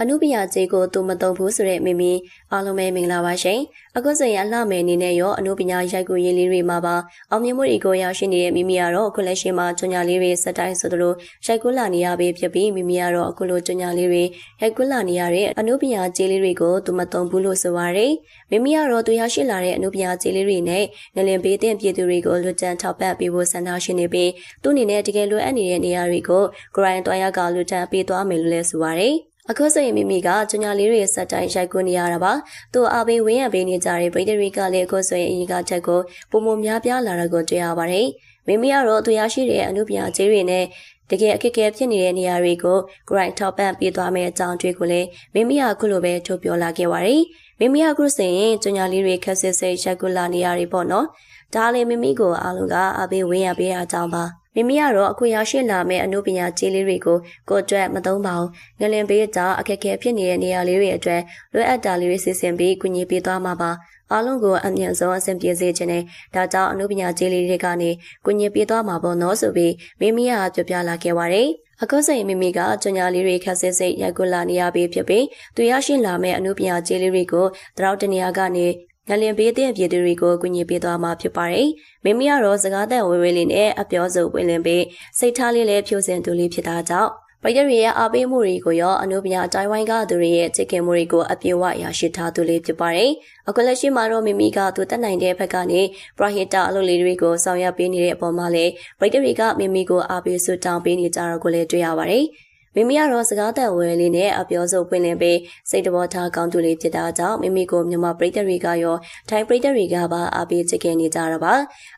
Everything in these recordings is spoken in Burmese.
အနုပညာကြေးကိုသူမတုံဘူးဆိုတဲ့မိမိအားလုံးပဲမင်္ဂလာပါရှင်အခုဆိုရင်အလှမယ်အနေနဲ့ရောအနုပညာရိုက်ကူးရေးလေးတွေမှာပါအောင်မြင်မှုတွေကိုရရှိနေတဲ့မိမိကတော့အခုလက်ရှိမှာကျွညာလေးတွေစက်တိုင်းဆိုသလိုရိုက်ကူးလာနေရပြီဖြစ်ပြီးမိမိကတော့အခုလိုကျွညာလေးတွေရိုက်ကူးလာနေရတဲ့အနုပညာကြေးလေးတွေကိုသူမတုံဘူးလို့ဆိုပါရယ်မိမိကတော့သူရရှိလာတဲ့အနုပညာကြေးလေးတွေနဲ့ငလင်ပေးတဲ့ပြည်သူတွေကိုလွတ်တန်းထောက်ပံ့ပေးဖို့ဆန္ဒရှိနေပြီးသူအနေနဲ့တကယ်လိုအပ်နေတဲ့နေရာတွေကိုဂရိုင်းတွားရကလွတ်တန်းပေးသွားမယ်လို့လည်းဆိုပါရယ် အခုဆိုရင်မိမိကကျွညာလေးတွေစက်တိုင်းရိုက်ကူးနေရတာပါ။သူအပေးဝင်းရပေးနေကြတဲ့ဗိဒရီကလည်းအခုဆိုရင်အရင်ကချက်ကိုပုံမများပြားလာတာကိုတွေ့ရပါတယ်။မိမိကတော့သူရရှိတဲ့အမှုပညာကျေးတွေနဲ့တကယ်အခက်အခဲဖြစ်နေတဲ့နေရာတွေကို grind top ပန့်ပေးသွားမယ့်အကြောင်းတွေကိုလည်းမိမိကခုလိုပဲထုတ်ပြောလာခဲ့ပါတယ်။မိမိကခုဆိုရင်ကျွညာလေးတွေခက်ဆစ်ဆစ်ရိုက်ကူးလာနေရပြီပေါ့နော်။ဒါလည်းမိမိကိုအားလုံးကအပေးဝင်းရပေးတာကြောင့်ပါ။ မိမိကတော့အခုရရှိလာမယ့်အမှုပညာကြီးလေးတွေကိုကိုအတွက်မသုံးပါဘူးငလင်ပေးကြောင့်အခက်အခဲဖြစ်နေတဲ့နေရာလေးတွေအတွက်လွယ်အပ်တာလေးတွေစီစဉ်ပြီးကူညီပေးသွားမှာပါအားလုံးကိုအမြင့်ဆုံးအဆင်ပြေစေခြင်းနဲ့ဒါကြောင့်အမှုပညာကြီးလေးတွေကနေကူညီပေးသွားမှာပေါ့နော်ဆိုပြီးမိမိကပြောပြလာခဲ့ပါတယ်အခုဆိုရင်မိမိကကြညာလေးတွေခက်ဆစ်စိတ်ရိုက်ကူလာနေရပြီဖြစ်ပြီးသူရရှိလာမယ့်အမှုပညာကြီးလေးတွေကိုတရောက်တနေရာကနေ ငလင်ပေးတဲ့ပြည်သူတွေကိုကူညီပေးသွားမှာဖြစ်ပါတယ်။မိမိကတော့စကားတန်ဝေဝေးလေးနဲ့အပြောဆိုဝင်လင်ပေးစိတ်ထားလေးလည်းဖြိုးစင်သူလေးဖြစ်တာကြောင့်ပရိသတ်တွေရဲ့အားပေးမှုတွေကိုရောအနုပညာအတိုင်းဝိုင်းကသူတွေရဲ့ချစ်ခင်မှုတွေကိုအပြည့်အဝရရှိထားသူလေးဖြစ်ပါတယ်။အခုလက်ရှိမှာတော့မိမိကသူတက်နိုင်တဲ့ဘက်ကနေပရဟိတအလုပ်လေးတွေကိုဆောင်ရွက်ပေးနေတဲ့အပေါ်မှာလည်းပရိသတ်တွေကမိမိကိုအားပေးဆုတောင်းပေးနေကြတော့ကိုလည်းတွေ့ရပါတယ်။ မိမိကတော့စကားသက်ဝဲလေးနဲ့အပြောဆိုပွင့်လင်းပြီးစိတ်တော်ထားကောင်းသူလေးဖြစ်တာကြောင့်မိမိကိုမြန်မာပရိသတ်တွေကရောထိုင်းပရိသတ်တွေကပါအားပေးချစ်ခင်နေကြတာပါ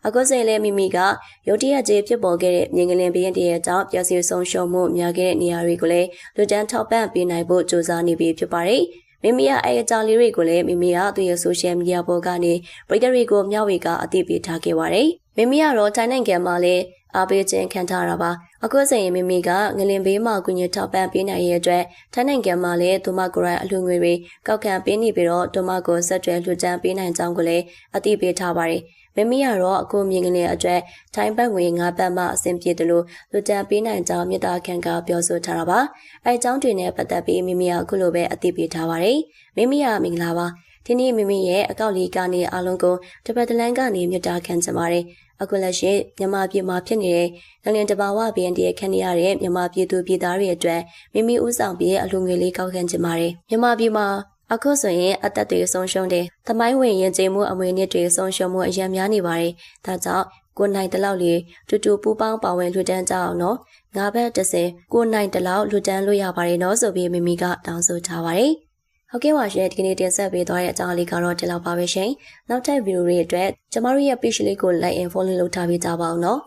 အခုစိတ်လည်းမိမိကရုတ်တရက်ကြီးဖြစ်ပေါ်ခဲ့တဲ့မြင်ကလင်ဘရင်တရဲ့ကြောင့်ပျက်စီးဆုံးရှုံးမှုများခဲ့တဲ့နေရာတွေကိုလည်းလူတန်းထောက်ပံ့ပေးနိုင်ဖို့ကြိုးစားနေပြီဖြစ်ပါတယ်မိမိကအဲအကြောင်းလေးတွေကိုလည်းမိမိကသူ့ရဲ့ social media ပေါ်ကနေပရိသတ်တွေကိုမျှဝေကအသိပေးထားခဲ့ပါတယ်။ မိမိကတော့ထိုင်းနိုင်ငံမှာလည်းအားပေးခြင်းခံထားတာပါအခုဆိုရင်မိမိကငလင်ဘေးမှာကုညထောက်ပံ့ပေးနိုင်ရဲ့အတွက်ထိုင်းနိုင်ငံမှာလည်းဒုမကိုရိုင်းအလှငွေတွေကောက်ခံပေးနေပြီးတော့ဒုမကိုဆက်တွဲလှူဒန်းပေးနိုင်ကြောင်းကိုလည်းအသိပေးထားပါတယ်မမီကတော့အခုမြင်ကလေးအတွက်ထိုင်းဘတ်ငွေ၅ဘတ်မှအဆင်ပြေတယ်လို့လူတန်ပေးနိုင်ကြောင်းမြတာခန့်ကပြောဆိုထားတာပါအဲအကြောင်းတွေနဲ့ပတ်သက်ပြီးမမီကအခုလိုပဲအသိပေးထားပါတယ်မမီကမင်္ဂလာပါ ဒီနေ့မိမိရဲ့အကောက်လေးကနေအားလုံးကိုတပတ်တလန်းကနေမြတ်တာခံချင်ပါတယ်အခုလက်ရှိမြန်မာပြည်မှာဖြစ်နေတဲ့ငလင်တဘာဝဘီအန်တီရဲ့ခံရတဲ့မြန်မာပြည်သူပြည်သားတွေအတွက်မိမိဥဆောင်ပြီးအလူငွေလေးကောက်ခံချင်ပါတယ်မြန်မာပြည်မှာအခုဆိုရင်အသက်တွေဆုံးရှုံးတယ်။သမိုင်းဝင်ရင်ကျေးမှုအမွေနှစ်တွေဆုံးရှုံးမှုအများများနေပါတယ်။ဒါကြောင့်ကိုနိုင်တလောက်လေးတူတူပူပေါင်းပါဝင်လူတန်းကြအောင်နော်။ငါဘက်30ကိုနိုင်တလောက်လူတန်းလို့ရပါတယ်နော်ဆိုပြီးမိမိကတောင်းဆိုထားပါတယ်။ ဟုတ်ကဲ့ပါရှင်ဒီကနေ့တင်ဆက်ပေးသွားတဲ့အကြောင်းလေးကတော့ဒီလောက်ပါပဲရှင်နောက်ထပ်ဗီဒီယိုတွေအတွက်ကျမတို့ရဲ့ page လေးကို like and follow လုပ်ထားပေးကြပါအောင်နော်